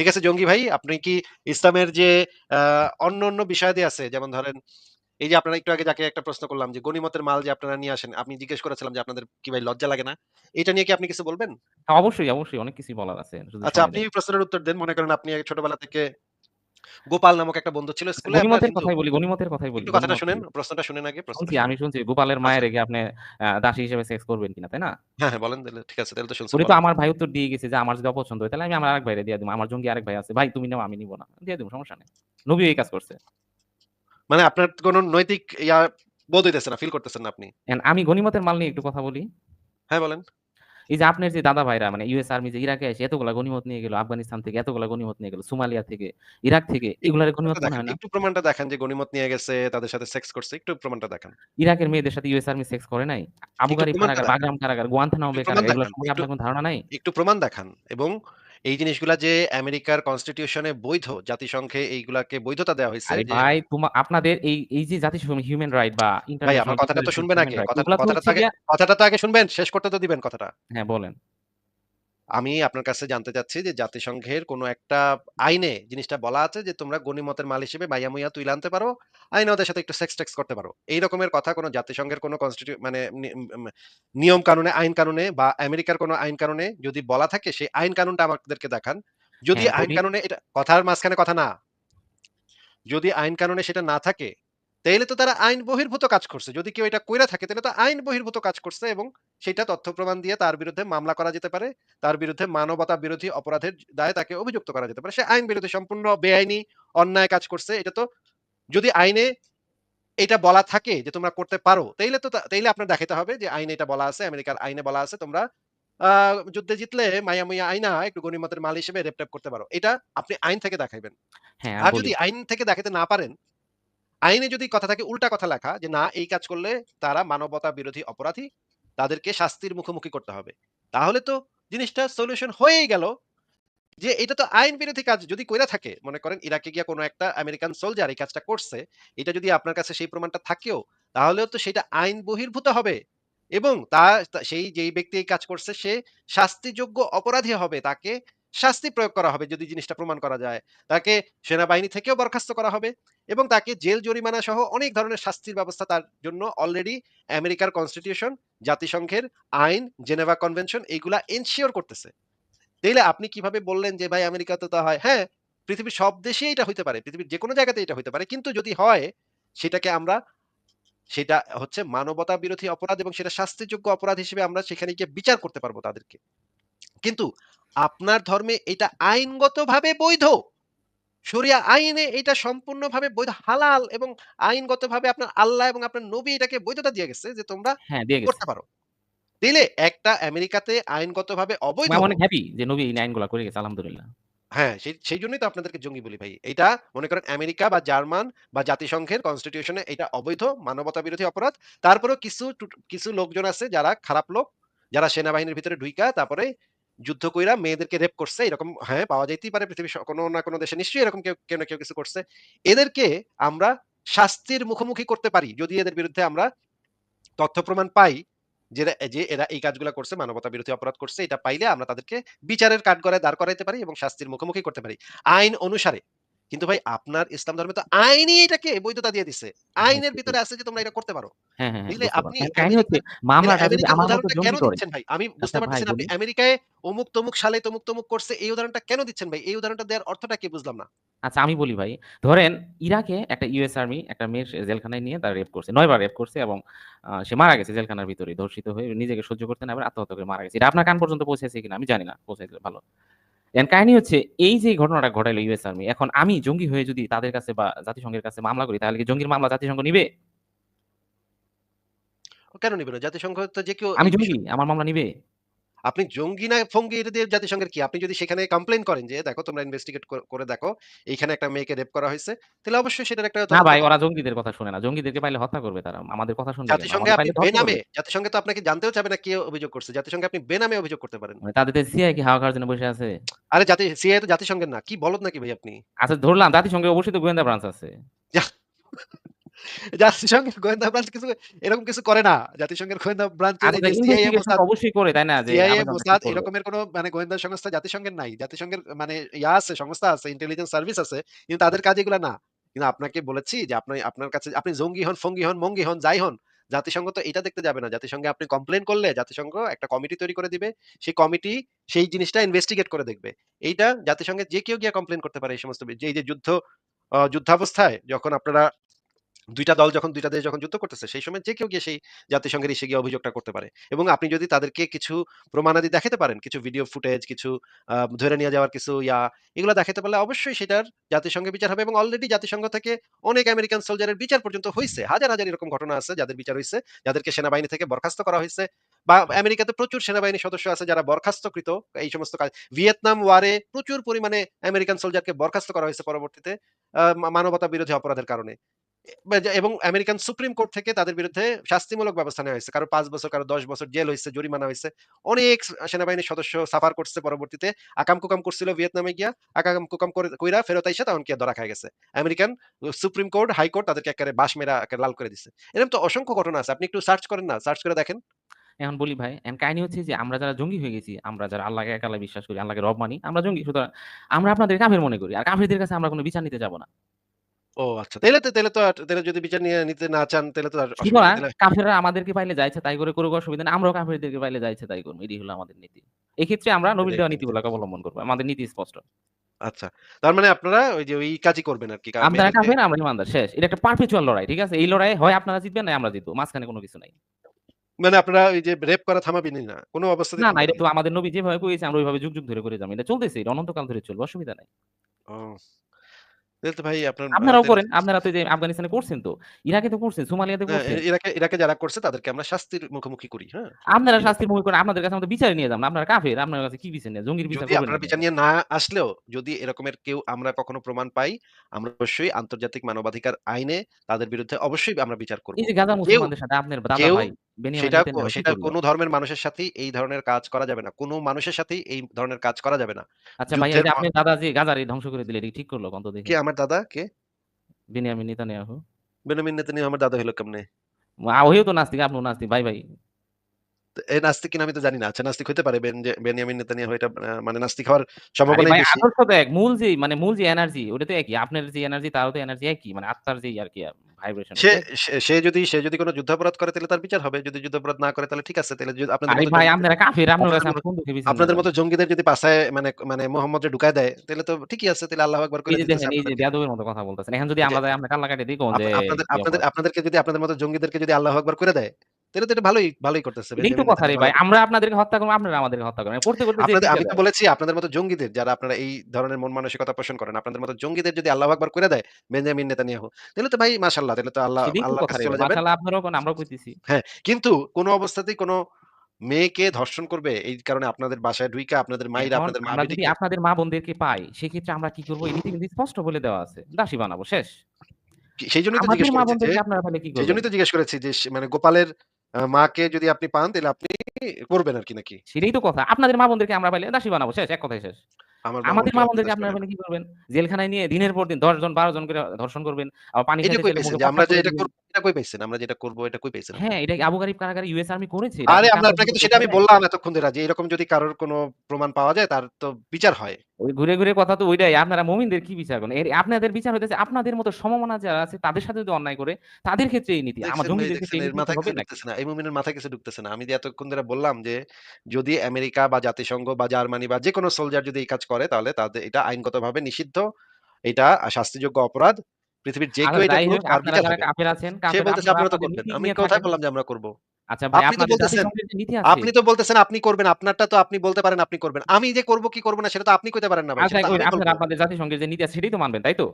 ঠিক আছে জঙ্গি ভাই, আপনি কি ইসলামের যে অন্য, অন্য বিষয়াদি আছে যেমন ধরেন এই যে আপনারা একটু আগে যাকে একটা প্রশ্ন করলাম যে গনিমতের মাল যে আপনারা নিয়ে আসেন, আপনি জিজ্ঞেস করেছিলাম যে আপনাদের কি ভাই লজ্জা লাগে না? এটা নিয়ে কি আপনি কিছু বলবেন? হ্যাঁ, অবশ্যই, অবশ্যই অনেক কিছু বলার আছে। আচ্ছা আপনি এই প্রশ্নের উত্তর দেন। মনে করেন আপনি ছোটবেলা থেকে গোপাল নামক একটা বন্ধু ছিল স্কুলে গনিমতের কথাই বলি, গনিমতের কথাই বলি। কথাটা শুনেন, প্রশ্নটা শুনেন আগে, প্রশ্নটা শুনছি, আমি শুনছি গোপালের আচ্ছা। মায়ের রেখে আপনি দাসী হিসেবে সেক্স করবেন কিনা, তাই না? হ্যাঁ, হ্যাঁ বলেন তাইলে ঠিক আছে, তাইলে তো শুনছেন উনি তো আমার ভাই উত্তর দিয়ে গেছে যে আমার যদি অপছন্দ হয় তাহলে আমি আমার আরেক ভাইরে দিয়ে দিবো। আমার জঙ্গি আরেক ভাই আছে। ভাই তুমি নাও আমি নিব না। দিয়ে দিবো সমস্যা নাই। নবীও এই কাজ করছে। মানে আপনার কোন নৈতিক ইয়া বোধ হইতেছে না, ফিল করতেছেন না আপনি। আমি গনিমতের মাল নিয়ে একটু কথা বলি। হ্যাঁ বলেন। এই যে আপনার যে দাদা ভাইরা মানে ইউএস আর্মি যে ইরাকে এসে এতগুলা গনিমত নিয়ে গেল, আফগানিস্তান থেকে এতগুলা গনিমত নিয়ে গেল, সোমালিয়া থেকে, ইরাক থেকে এগুলার গণিমত গনিমত মনে হয় না? একটু প্রমাণটা দেখান যে গনিমত নিয়ে গেছে, তাদের সাথে সেক্স করছে। একটু প্রমাণটা দেখান। ইরাকের মেয়েদের সাথে ইউএস আর্মি সেক্স করে নাই? আবু গারিব কারাগার। বাগরাম কারাগার, গুয়ান্তানামো বে কারাগার এগুলো। সম্পর্কে আপনার কোনো ধারণা নাই? একটু প্রমাণ দেখান এবং এই জিনিসগুলা যে আমেরিকার কনস্টিটিউশনে বৈধ, জাতিসংঘে এইগুলাকে বৈধতা দেওয়া হয়েছে আরে ভাই তোমা আপনাদের এই, এই যে জাতিসংঘ হিউম্যান রাইট বা ভাই আমার কথাটা তো শুনবেন আগে। কথাটা তো আগে কথাটা তো আগে শুনবেন। শেষ করতে তো দিবেন কথাটা। হ্যাঁ বলেন। আমি আপনার কাছে জানতে চাচ্ছি যে জাতিসংঘের কোন একটা আইনে জিনিসটা বলা আছে যে তোমরা গনিমতের মাল হিসেবে মাইয়া-মুইয়া তুই আনতে পারো। আইনে ওদের সাথে একটু সেক্স-টেক্স করতে পারো। এই রকমের কথা কোনো জাতিসংঘের কোনো কনস্টিটিউ মানে নিয়ম কানুনে, আইন কানুনে বা আমেরিকার কোনো আইন কানুনে যদি বলা থাকে সেই আইন কানুনটা আমাদেরকে দেখান। যদি হ্যাঁ, আইন কানুনে এটা কথার মাঝখানে কথা না। যদি আইন কানুনে সেটা না থাকে, তাইলে তো তারা আইন বহির্ভূত কাজ করছে। যদি কেউ এটা কইরা থাকে তাহলে তো আইন বহির্ভূত কাজ করছে এবং সেটা তথ্য প্রমাণ দিয়ে তার বিরুদ্ধে মামলা করা যেতে পারে। তার বিরুদ্ধে মানবতা বিরোধী অপরাধের দায়ে তাকে অভিযুক্ত করা যেতে পারে। সে আইন বিরোধী সম্পূর্ণ বেআইনি অন্যায় কাজ করছে। এটা তো যদি আইনে এটা বলা থাকে যে তোমরা করতে পারো, তাইলে তো তাইলে আপনার দেখাতে হবে যে আইনে এটা বলা আছে, আমেরিকার আইনে বলা আছে তোমরা যুদ্ধে জিতলে মাইয়া-মুইয়া আইনা একটু গনিমতের মাল হিসেবে রেপ-টেপ করতে পারো। এটা আপনি আইন থেকে দেখাইবেন। হ্যাঁ, আর যদি আইন থেকে দেখাতে না পারেন, আইনে যদি কথা থাকে উল্টা কথা লেখা যে না এই কাজ করলে তারা মানবতা বিরোধী অপরাধী, তাদেরকে শাস্তির মুখোমুখি করতে হবে। তাহলে তো জিনিসটা সলিউশন হয়েই গেল। যে এটা তো আইন বিরোধী কাজ যদি কইরা থাকে, মনে করেন ইরাকে গিয়া কোন একটা আমেরিকান সোলজার এই কাজটা করছে, এটা যদি আপনার কাছে সেই প্রমাণটা থাকেও, তাহলেও তো সেটা আইন বহির্ভূত হবে এবং তা সেই যেই ব্যক্তি এই কাজ করছে সে শাস্তিযোগ্য অপরাধী হবে। তাকে শাস্তি প্রয়োগ করা হবে যদি জিনিসটা প্রমাণ করা যায়। তাকে সেনাবাহিনী থেকেও বরখাস্ত করা হবে এবং তাকে জেল জরিমানা সহ অনেক ধরনের শাস্তির ব্যবস্থা তার জন্য অলরেডি আমেরিকার কনস্টিটিউশন, জাতিসংঘের আইন, জেনেভা কনভেনশন এইগুলা এনশিওর করতেছে। তাইলে আপনি কীভাবে বললেন যে ভাই আমেরিকাতে তো হয়। হ্যাঁ, পৃথিবীর সব দেশেই এটা হইতে পারে। পৃথিবীর যেকোনো জায়গাতে এটা হইতে পারে। কিন্তু যদি হয় সেটাকে আমরা সেটা হচ্ছে মানবতা বিরোধী অপরাধ এবং সেটা শাস্তিযোগ্য অপরাধ হিসেবে আমরা সেখানে গিয়ে বিচার করতে পারব তাদেরকে। কিন্তু আপনার ধর্মে এটা আইনগতভাবে বৈধ। শরিয়া আইনে এটা সম্পূর্ণভাবে বৈধ হালাল এবং আইনগতভাবে আপনার আল্লাহ এবং আপনার নবী এটাকে বৈধতা দিয়ে গেছে যে তোমরা হ্যাঁ, দিয়ে করতে পারো। তাইলে একটা আমেরিকাতে আইনগতভাবে অবৈধ আমি অনেক হ্যাপি যে নবী এই আইনগুলা করে গেছে আলহামদুলিল্লাহ। হ্যাঁ, সেই জন্যই তো আপনাদেরকে জঙ্গি বলি ভাই। এটা মনে করেন আমেরিকা বা জার্মান বা জাতিসংঘের কনস্টিটিউশনে এটা অবৈধ মানবতা বিরোধী অপরাধ। তারপরেও কিছু কিছু লোকজন আছে যারা খারাপ লোক, যারা সেনাবাহিনীর ভিতরে ঢুইকা তারপরে যুদ্ধ কইরা মেয়েদেরকে রেপ করছে। এরকম হ্যাঁ, পাওয়া যাইতেই পারে পৃথিবীর কোনো না কোনো দেশে নিশ্চয়ই এরকম কেউ, কেউ না কেউ কিছু করছে। এদেরকে আমরা শাস্তির মুখোমুখি করতে পারি যদি এদের বিরুদ্ধে আমরা তথ্য প্রমাণ পাই যে যে এরা এই কাজগুলো করছে, মানবতা বিরোধী অপরাধ করছে। এটা পাইলে আমরা তাদেরকে বিচারের কাঠগড়ায় দাঁড় করাইতে পারি এবং শাস্তির মুখোমুখি করতে পারি। আইন অনুসারে। কিন্তু ভাই আপনার ইসলাম ধর্মে তো আইনই এটাকে বৈধতা দিয়ে দিছে। আইনের ভিতরে আছে যে তোমরা এটা করতে পারো। হ্যাঁ, হ্যাঁ, হ্যাঁ, বুঝতে আপনি পারছি। কেন দিচ্ছেন ভাই? আমি বুঝতে আচ্ছা পারতেছি না আপনি আমেরিকায় অমুক তমুক সালে তমুক, তমুক করছে এই উদাহরণটা কেন দিচ্ছেন ভাই? এই উদাহরণটা দেওয়ার অর্থটা কি বুঝলাম না। আচ্ছা আমি বলি ভাই। ধরেন ইরাকে একটা ইউএস আর্মি একটা মেয়ে সে জেলখানায় নিয়ে তার রেপ করছে। ৯ বার রেপ করছে এবং সে মারা গেছে জেলখানার ভিতরে ধর্ষিত হয়ে নিজেকে সহ্য করতে না পারে আত্মহত্যা করে মারা গেছে। এটা আপনার কান পর্যন্ত পৌঁছেছে কিনা আমি জানি না। পৌঁছাইলে ভালো। কাহিনী হচ্ছে এই যে ঘটনাটা ঘটাইলো ইউএস আর্মি এখন আমি জঙ্গি হয়ে যদি তাদের কাছে বা জাতিসংঘের কাছে মামলা করি তাহলে কি জঙ্গির মামলা জাতিসংঘ নিবে? কেন নিবে না? জাতিসংঘ তো যে কেউ আমি জঙ্গি, আমার মামলা নিবে? আপনি জঙ্গি না ফঙ্গি এটা দিয়ে জাতিসংঘের কি? আপনি যদি সেখানে কমপ্লেন করেন যে দেখো তোমরা ইনভেস্টিগেট করে দেখো, এইখানে একটা মেয়েকে রেপ করা হয়েছে তাহলে অবশ্যই সেটার একটা না ভাই ওরা জঙ্গিদের কথা শুনে না। জঙ্গিদেরকে পাইলে হত্যা করবে তারা। আমাদের কথা শুনবে কেন? জাতিসংঘে আপনি বেনামে জাতিসংঘে তো আপনাকে জানতেও চাবে না কে অভিযোগ করছে। জাতিসংঘে আপনি বেনামে অভিযোগ করতে পারেন। মানে তাদের সিআই কি হাওয়া খাওয়ার জন্য বসে আছে? আরে জাতি সিআই তো জাতিসংঘের না। কি বলদ নাকি ভাই আপনি? আচ্ছা ধরলাম জাতিসংঘে অবশ্যই তো গোয়েন্দা ব্রাঞ্চ আছে। জাতিসংঘের গোয়েন্দা ব্রাঞ্চ কিছু এরকম কিছু করে না। জাতিসংঘের গোয়েন্দা ব্রাঞ্চের আচ্ছা অবশ্যই করে, তাই না? মোসাদ এরকমের কোন মানে গোয়েন্দা সংস্থা জাতিসংঘের নাই। জাতিসংঘের মানে ইয়া আছে, সংস্থা আছে, ইন্টেলিজেন্স সার্ভিস আছে। কিন্তু তাদের কাজ এগুলা না। কিন্তু আপনাকে বলেছি যে আপনি আপনার কাছে আপনি জঙ্গি হন, ফঙ্গি হন, মঙ্গি হন, যাই হন, জাতিসংঘ তো এটা দেখতে যাবে না। জাতিসংঘে আপনি কমপ্লেন করলে জাতিসংঘ একটা কমিটি তৈরি করে দিবে। সেই কমিটি সেই জিনিসটা ইনভেস্টিগেট করে দেখবে। এইটা জাতিসংঘে যে কেউ গিয়ে কমপ্লেন করতে পারে এই সমস্ত যে যে যুদ্ধ যুদ্ধাবস্থায় যখন আপনারা ২ টা দল যখন ২ টা দেশ যখন যুদ্ধ করতেছে, সেই সময় যে কেউ গিয়ে সেই জাতিসংঘের ইসে গিয়ে অভিযোগটা করতে পারে। এবং আপনি যদি তাদেরকে কিছু প্রমাণাদি দেখাতে পারেন, কিছু ভিডিও ফুটেজ, কিছু ধরে নিয়ে যাওয়ার কিছু ইয়া, এগুলা দেখাতে পারলে অবশ্যই সেটার জাতিসংঘে বিচার হবে এবং অলরেডি জাতিসংঘ থেকে অনেক আমেরিকান সোলজারের বিচার পর্যন্ত হইছে। হাজার, হাজার এরকম ঘটনা আছে যাদের বিচার হইছে, যাদেরকে সেনাবাহিনী থেকে বরখাস্ত করা হয়েছে বা আমেরিকাতে প্রচুর সেনাবাহিনী সদস্য আছে যারা বরখাস্তকৃত এই সমস্ত কাজ। ভিয়েতনাম ওয়ারে প্রচুর পরিমাণে আমেরিকান সোলজারকে বরখাস্ত করা হয়েছে পরবর্তীতে মানবতা বিরোধী অপরাধের কারণে। এবং আমেরিকান সুপ্রিম কোর্ট থেকে তাদের বিরুদ্ধে শাস্তিমূলক ব্যবস্থা নেওয়া হয়েছে। কারও ৫ বছর, কারও ১০ বছর জেল হইছে, জরিমানা হইছে। অনেক সেনাবাহিনীর সদস্য সাফার করছে পরবর্তীতে। আকাম-কুকাম করছিল ভিয়েতনামে গিয়া। আকাম-কুকাম করে কইরা ফেরত আইসা তখন গিয়া ধরা খায়া গেছে। American supreme court, high court তাদেরকে এক্কারে বাঁশ মেরা লাল করে দিছে। এরকম তো অসংখ্য ঘটনা আছে। আপনি একটু সার্চ করেন না? সার্চ করে দেখেন। এখন বলি ভাই, এখন কাহিনী হচ্ছে যে আমরা যারা জঙ্গি হয়ে গেছি, আমরা যারা আল্লাহকে একালা বিশ্বাস করি, আল্লাহকে রব মানি, আমরা জঙ্গি। সুতরাং আমরা আপনাদের কাফের মনে করি। আর কাফেরদের কাছে আমরা কোনো বিচার নিতে যাব না। ও আচ্ছা। তাইলে তো তাইলে তো আর তাইলে যদি বিচার নিয়ে নিতে না চান তাইলে তো আর কাফেররা আমাদেরকে পাইলে যা ইচ্ছা তাই করে করুক অসুবিধা নেই। আমরাও কাফেরদেরকে পাইলে যা ইচ্ছা তাই করব। এটাই হলো আমাদের নীতি। এক্ষেত্রে আমরা নবীর এটাই দেওয়া নীতি। নীতিগুলোকে অবলম্বন করব। আমাদের নীতি স্পষ্ট। আচ্ছা। তার মানে আপনারা ওই যে ওই কাজই করবেন আরকি। কা আপনারা কাফের, আমরা ইমানদার। শেষ। এটা একটা পারপেচুয়াল লড়াই। ঠিক আছে? এই লড়াইয়ে হয় আপনারা জিতবেন, নয় আমরা জিতব। মাঝখানে কোনো কিছু নাই। মানে আপনারা ওই যে রেপ করা থামাবেনই না। কোন অবস্থাতেই না, না এটা তো আমাদের নবী যেভাবে কইছে আমরা ওইভাবে যুগ, যুগ ধরে করে যাব। এটা চলতেছে। এটা অনন্তকাল ধরে চলবে। অসুবিধা নাই। ও। তো ভাই আপনার আপনারাও করেন। আপনারা তো যে আফগানিস্তানে করছেন তো। ইরাকে তো করছেন, সোমালিয়াতে করছেন। ইরাকে ইরাকে যারা করছে তাদেরকে আমরা শাস্তির মুখোমুখি করি। হ্যাঁ? আপনারা শাস্তির মুখে করেন। আপনাদের কাছে আমরা বিচারে নিয়ে আপনারা কাফের। আপনার কাছে কি বিচার নেয়া? জঙ্গির বিচার যদি করবেন আপনারা বিচার নিয়ে না আসলেও যদি এরকমের কেউ আমরা কখনো প্রমাণ পাই, আমরা অবশ্যই আন্তর্জাতিক মানবাধিকার আইনে তাদের বিরুদ্ধে অবশ্যই আমরা বিচার করব। এই যে গাজা মুসলমানদের সাথে আপনার দাদা ভাই বেনিয়ামিন সেটা সেটা? কোন ধর্মের মানুষের সাথে এই ধরনের কাজ করা যাবে না। কোন মানুষের সাথে এই ধরনের কাজ করা যাবে না। আচ্ছা ভাই আপনার দাদা যে গাজারি ধ্বংস করে দিলে ঠিক করল কত তো কে দেখি? আমার দাদা? কে? Benjamin Netanyahu. বেনিয়ামিন নেতানিয়াহু আমার দাদা হইল কেমনে? ওহিও তো নাস্তিক, আপনিও নাস্তিক। ভাই, ভাই। এ নাস্তিক কিনা আমি তো জানি না। আচ্ছা নাস্তিক হইতে পারে বেন যে বেনিয়ামিন নেতানিয়াহু এটা মানে নাস্তিক হওয়ার আরে সম্ভাবনাই ভাই বেশি। আদর্শ তো এক। মূল যে মানে মূল যে এনার্জি ওটা তো একই। আপনার যে এনার্জি তারও তো এনার্জি একই। মানে আত্মার যেই আরকি আ ভাইব্রেশন সে যদি সে যদি কোন যুদ্ধাপরাধ করে তাহলে তার বিচার হবে। যদি যুদ্ধাপরাধ না করে তাহলে ঠিক আছে। তাহলে আপনাদের মতো ভাই জঙ্গিদের আপনারা কাফের। আপনার আপনাদের কাছে মতো কোন দুঃখে বিচার আপনাদের মতো জঙ্গিদের যদি পাছায় মানে মানে মোহাম্মদরে ঢুকায় দেয় তাহলে তো ঠিকই আছে। তাহলে আল্লাহু আকবার যে এই যে আপনাদেরকে। মতো কথা বলতেছেন। এখন যদি এই যে আমরা কাল্লা কাইটা দেই কন যে আপনাদের আপনাদের আপনাদেরকে যদি আপনাদের মতো জঙ্গিদেরকে যদি আল্লাহু আকবার কইরা দেয়, তাহলে তো এটা ভালোই ভালোই করতেছে এটাই কথা রে ভাই। ভালো আমরা আপনাদেরকে হত্যা করব, আপনারা আমাদেরকে হত্যা করেন। করতে, করতে আপনাদের আমি তো বলেছি আপনাদের মতো জঙ্গিদের যারা আপনারা এই ধরনের মন মানসিকতা পোষণ করেন, আপনাদের মতো জঙ্গিদের যদি আল্লাহু আকবার কইরা দেয় বেঞ্জামিন নেতানিয়াহু, তাহলে তো ভাই মাশাআল্লাহ তাহলে তো আল্লাহ কাছে চলে। মাশাআল্লাহ আপনারাও কোন কইতেছি। হ্যাঁ, কিন্তু কোন অবস্থাতেই কোন মেয়েকে ধর্ষণ করবে এই কারণে আপনাদের বাসায় ঢুইকা আপনাদের মাইরা আপনাদের আমরা যদি আপনাদের মা-বোনদেরকে পাই, সেক্ষেত্রে আমরা কি করব? কিন্তু স্পষ্ট বলে দেওয়া আছে। দাসী বানাবো। শেষ। সেই জন্যই তো জিজ্ঞেস করেছি যে আপনারা পাইলে কি করবেন? সেইজন্যই তো জিজ্ঞেস করেছি যে মানে গোপালের মাকে যদি আপনি পান তাহলে আপনি করবেন আর কি নাকি? সেটাই তো কথা। আপনাদের মা-বোনদেরকে আমরা পাইলে দাসী বানাবো। শেষ। এক কথায় শেষ। আমাদের আপনি মা-বোনদেরকে আপনারা পাইলে কি করবেন? জেলখানায় নিয়ে দিনের পর দিন ১০ জন ১২ জন করে ধর্ষণ করবেন। আবার পানি যে আমরা যে এটা করব এটা কই পাইছেন? আমরা যেটা করব এটা কই পাইছেন হ্যাঁ, এটা আবু গারিব কারাগারে ইউএস আর্মি করেছে। আরে আমরা আপনাকে তো সেটা আমি বললাম এতক্ষণ ধইরা যে এরকম যদি কারোর কোন প্রমাণ পাওয়া যায় তার তো বিচার হয়। ওই ঘুরে, ঘুরে কথা তো ওইটাই। আপনারা মুমিনদের কি বিচার করেন? আপনাদের বিচার হইতেছে আপনাদের মতো সমমনা যারা আছে তাদের সাথে যদি অন্যায় করে তাদের ক্ষেত্রে এই নীতি। আমার জঙ্গিদের ক্ষেত্রে এর মাথায় কিছু ঢুকতেছে না। এই মুমিনের মাথায় কিছু ঢুকতেছে না। আমি যে এতক্ষণ ধরে বললাম যে যদি আমেরিকা বা জাতিসংঘ বা জার্মানি বা যে কোনো সোলজার যদি এই কাজ করে তাহলে তাদের এটা আইনগতভাবে নিষিদ্ধ। এটা শাস্তিযোগ্য অপরাধ। পৃথিবীর যে কেউ এটা করুক বিচার কাফের আছেন, সে বলতেছে আপনারা তো করবেন। আমি কোথায় বললাম যে আমরা করব? আচ্ছা ভাই আপনি তো বলতেছেন আপনি তো বলতেছেন আপনি করবেন। আপনারটা তো আপনি বলতে পারেন আপনি করবেন। আমি যে করব কি করব না সেটা তো আপনি কইতে পারেন না ভাই। আচ্ছা। আপনারা আপনাদের জাতিসংঘের যে নীতি আছে সেটাই তো মানবেন, তাই তো?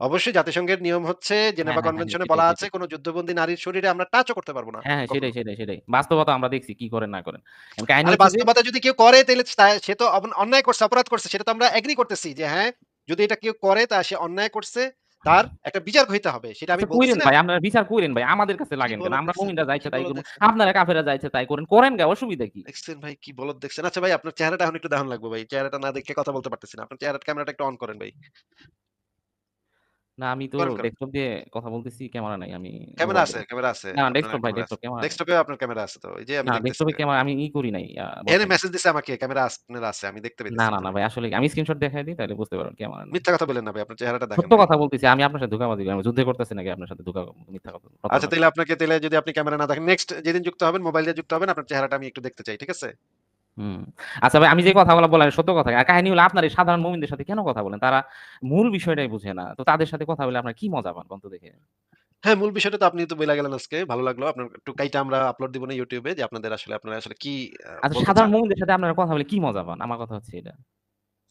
অবশ্যই জাতিসংঘের নিয়ম হচ্ছে হ্যাঁ, জেনেভা হ্যাঁ, হ্যাঁ, কনভেনশনে বলা আছে। কোন যুদ্ধবন্দী নারীর শরীরে আমরা টাচও করতে পারব না হ্যাঁ, হ্যাঁ, সেটাই, সেটাই, সেটাই। বাস্তবতা আমরা দেখছি কি করেন না করেন। কাহিনী বাস্তবতা যদি কেউ করে তাহলে সে তো অন্যায় করছে, অপরাধ করছে সেটা তো আমরা এগ্রি করতেছি যে হ্যাঁ, যদি এটা কেউ করে তা সে অন্যায় করছে, তার একটা বিচার হইতে হবে। সেটা আমি বলছি কইরেন। ভাই আপনারা বিচার কইরেন ভাই। আমাদের কাছে লাগেন কেন? আমরা? মুমিনরা যাইছে তাই করুন করব। আপনারা কাফেররা যাইছে তাই করেন। করেন গা অসুবিধা কি? দেখছেন ভাই কি বলদ দেখছেন? আচ্ছা ভাই আপনার চেহারাটা এখন একটু দেখান লাগবে ভাই। চেহারাটা না দেখে কথা বলতে পারতেছি না। আপনার চেহারাটা ক্যামেরাটা একটু অন করেন ভাই। না আমি তো করেন, করেন। ডেস্কটপ দিয়ে কথা বলতেছি, ক্যামেরা নাই। আমি ক্যামেরা মোবাইলে আছে, ক্যামেরা আছে। না আপনার ডেস্কটপ ভাই ক্যামেরা আছে। ডেস্কটপ ক্যামেরা নাই। ডেস্কটপেও আপনার ক্যামেরা আছে তো। এই যে আমি না দেখতেছি ডেস্কটপে তো। ক্যামেরা আমি ই করি নাই। আ এখানে বসাই নাই। মেসেজ দিছে আমাকে ক্যামেরা আপনার আছে। আমি দেখতে না, পাইতেছি না, তো। না ভাই আসলে আমি স্ক্রিনশট দেখায় দিই তাইলে বুঝতে পারবেন ক্যামেরা নাই। মিথ্যা কথা বললেন না ভাই। আপনার চেহারাটা দেখেন সত্য ভাই। কথা বলতেছি। আমি আপনার সাথে ধোঁকাবাজি করি। আমি যুদ্ধ করতেছি নাকি আপনার সাথে ধোঁকা মিথ্যা কথা আচ্ছা প্রতারণা তাইলে আপনাকে তাইলে যদি আপনি ক্যামেরা না দেখেন নেক্সট যেদিন যুক্ত হবেন মোবাইল দিয়ে যুক্ত হবেন আপনার চেহারাটা আমি একটু দেখতে চাই। ঠিক আছে? হুম। আচ্ছা ভাই আমি যে কথাগুলো বললাম সত্য কথা। আর কাহিনী হলো আপনার এই সাধারণ মুমিনদের সাথে কেন কথা বলেন? তারা মূল বিষয়টাই বুঝে না। তো তাদের সাথে কথা বলে আপনার কি মজা পান তো দেখে? হ্যাঁ, মূল বিষয়টা তো আপনি তো বইলা গেলেন আজকে। ভালো লাগল। আপনার একটু কাইটা আমরা আপলোড দিব না এ যে আপনাদের আসলে আপনারা আসলে কি আচ্ছা বলতে সাধারণ চান। মুমিনদের সাথে আপনারা কথা বলে কি মজা পান? আমার কথা হচ্ছে এটা।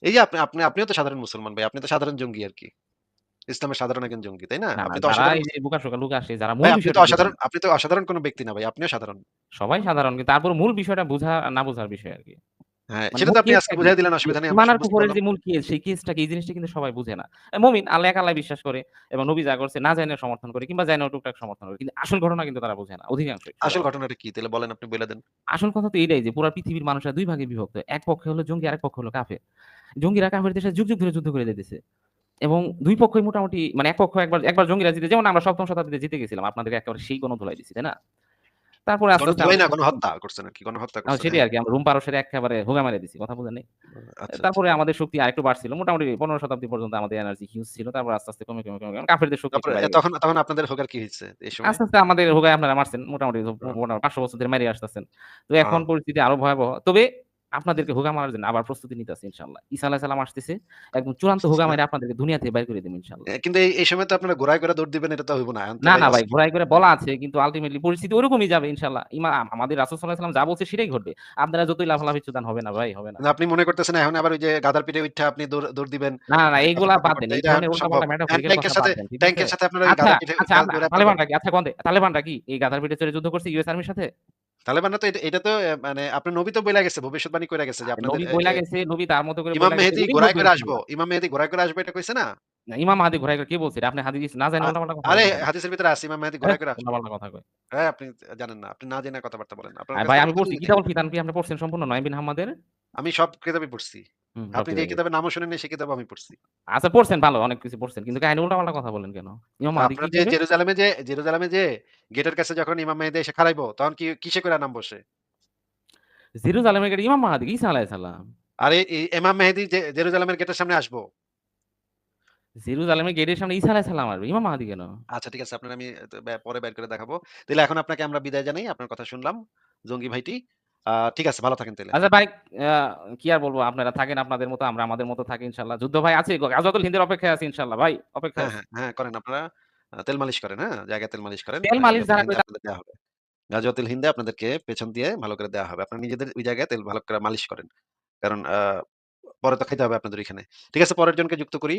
এই যে আপনি আপনি আপনিও তো সাধারণ মুসলমান ভাই। আপনি তো সাধারণ জঙ্গি আরকি। ইসলামের সাধারণ একজন জঙ্গি, তাই না? আপনি তো অসাধারণ আপনি তো অসাধারণ না। আপনি তো অসাধারণ কোন ব্যক্তি না ভাই। আপনিও সাধারণ। সবাই সাধারণ কিন্তু তারপর মূল বিষয়টা বুঝা না বুঝার বিষয় আরকি। হ্যাঁ, মানে সেটা তো আপনি আজকে বুঝাই দিলেন অসুবিধা নেই। আমি আর কুফরের যে মূল কেস সেই কেসটা কি এই জিনিসটা কিন্তু সবাই বুঝে না। মুমিন আল্লাহ আল্লাহ বিশ্বাস করে এবং নবী যা করছে না জাইনে সমর্থন করে কিংবা টুকটাক সমর্থন করে। কিন্তু আসল ঘটনা কিন্তু তারা বুঝে না। আসল ঘটনাটা কি? তাহলে বলেন আপনি বইলা দেন। আসল কথা তো যে পুরা পৃথিবীর মানুষরা দুই ভাগে বিভক্ত। এক পক্ষে হলো জঙ্গি আরেক পক্ষ হলো কাফের। জঙ্গিরা কাফেরদের সাথে যুগ, যুগ ধরে যুদ্ধ করে যাইতেছে। এবং দুই পক্ষই মোটামুটি মানে এক পক্ষ একবার একবার জঙ্গিরা জিতে যেমন আমরা ৭ম শতাব্দীতে জিতে গেছিলাম। আপনাদেরকে একেবারে সেই গণধোলাই দিছি, তাই না? তারপরে আস্তে, আস্তে গণধোলাই না আমাদের গণহত্যা করছেন আরকি। গণহত্যা আ করছেন। সেটাই হ্যাঁ। আরকি আমরা রুম পারস্যের একেবারে হোগা মেরে দিছি। কথা বুঝেন? আচ্ছা, আচ্ছা। তারপরে আমাদের শক্তি আরেকটু বাড়ছিল। মোটামুটি ১৫ শতাব্দী পর্যন্ত আমাদের এনার্জি হিউজ ছিল। তারপর আস্তে, আস্তে কমে, কমে, কমে, কাফেরদের শক্তি। তখন তখন আপনাদের হোগার কি হইছে এই সময়? আস্তে, আস্তে আমাদের হোগায় আপনারা মারছেন। মোটামুটি হুম। ৫০০ বছর ধরে মাইরে আসতেছেন। তো এখন পরিস্থিতি আরও ভয়াবহ। তবে আপনাদেরকে হোগা মারার জন্য আবার প্রস্তুতি নিতেছি ইনশাআল্লাহ। ঈসা আলাইহিস সালাম আসতেছে। একদম চূড়ান্ত হোগা। মাইরা আপনাদেরকে দুনিয়া থেকে বাইর করে দিব ইনশাআল্লাহ। কিন্তু এই, সময় তো আপনারা ঘোড়ায় করে দৌড় দিবেন এটা তো হইব না। না, না ভাই ঘোড়ায় করে বলা আছে কিন্তু আল্টিমেটলি পরিস্থিতি ওরকমই যাবে ইনশাআল্লাহ। ইমা আমাদের রাসূল সাল্লাল্লাহু আলাইহি যা বলছে সেটাই ঘটবে। আপনারা যতই লাফালাফি চুদান হবে না ভাই, হবে না। আপনি মনে করতেছেন এখন আবার ওই যে গাধার পিঠে উইঠা আপনি দৌড় দিবেন। না, না, এইগুলা বাদ দেন। এই ধরনের সম্ভব। উল্টাপাল্টা এখন মেটাফরিকের কথা সাথে বাদ দেন। ঠিক সাথে আপনারা আচ্ছা, গাধার পিঠে আচ্ছা উঠা তালেবানরা কি? আচ্ছা কোন তালেবানরা কি এই গাধার পিঠে চড়ে যুদ্ধ করছে ইউএস আর্মির সাথে? তালেবানরা তো এটা তো মানে আপনার নবী তো বইলা গেছে, ভবিষ্যৎবাণী কইরা গেছে যে আপনাদের নবী বইলা গেছে, নবী তার মতো করে ইমাম মেহেদি ঘোড়ায় করে আসব। ইমাম মেহেদী ঘোড়ায় করে আসবে এটা কইছে না? না ইমাম মাহাদী ঘোড়ায় করে কি বলছে? আপনি হাদিস না জানেন কথা আরে হাদিসের ভিতরে আছে ইমাম মেহেদি ঘোড়ায় করে আসবে। কথা কয়। হ্যাঁ, আপনি জানেন না। আপনি না জেনে কথাবার্তা বলেন। আপনার ভাই আমি পড়ছি কিতাবুল ফিতান কি আপনি পড়ছেন সম্পূর্ণ নয় বিন? আমি সব কিতাবই পড়ছি। হুম, আপনি যে। কিতাবের নামও শুনেন নাই সেই কিতাবও আমি পড়ছি। আচ্ছা পড়ছেন ভালো অনেক কিছু পড়ছেন। কিন্তু কাহিনী উল্টাপাল্টা কথা বলেন কেন? ইমাম মাহাদী আপনার কি যে করবে? জেরুজালেমে যে জেরুজালেমে যে গেটের কাছে যখন ইমাম মেহেদী এসে খাড়াইবো তখন কি কিসে কইরা নাম বসে? জেরুজালেমের গেটে ইমাম মাহাদী ঈসা আলাইহিস সালাম। আরে ই ইমাম মেহেদী যে জেরুজালেমের গেটের সামনে আসব। জেরুজালেমের গেটের সামনে ঈসা আলাইহিস সালাম আসবে। ইমাম মাহাদী কেন? আচ্ছা ঠিক আছে আপনার আমি ত পরে বের করে দেখাবো। তাইলে এখন আপনাকে আমরা বিদায় জানাই। আপনার কথা শুনলাম। জঙ্গি ভাইটি। ঠিক আছে ভালো থাকেন তাইলে। আচ্ছা ভাই কি আর বলব আপনারা থাকেন আপনাদের মতো আমরা আমাদের মতো থাকি ইনশাআল্লাহ। যুদ্ধ ভাই আছে গাজওয়াতুল হিন্দের অপেক্ষায় আছি ইনশাআল্লাহ ভাই অপেক্ষায় হ্যাঁ, হ্যাঁ, হ্যাঁ করেন আপনারা তেল মালিশ করেন, হ্যাঁ? জায়গায় তেল মালিশ করেন। তেল মালিশ যারা হিন্দে করে দেয়া হবে। গাজওয়াতুল হিন্দে আপনাদেরকে পেছন দিয়ে ভালো করে দেয়া হবে। আপনারা নিজেদের ওই জায়গায় তেল ভালো করে মালিশ করেন। কারণ পরে তো খাইতে হবে আপনাদের এখানে ঠিক আছে পরের জনকে যুক্ত করি।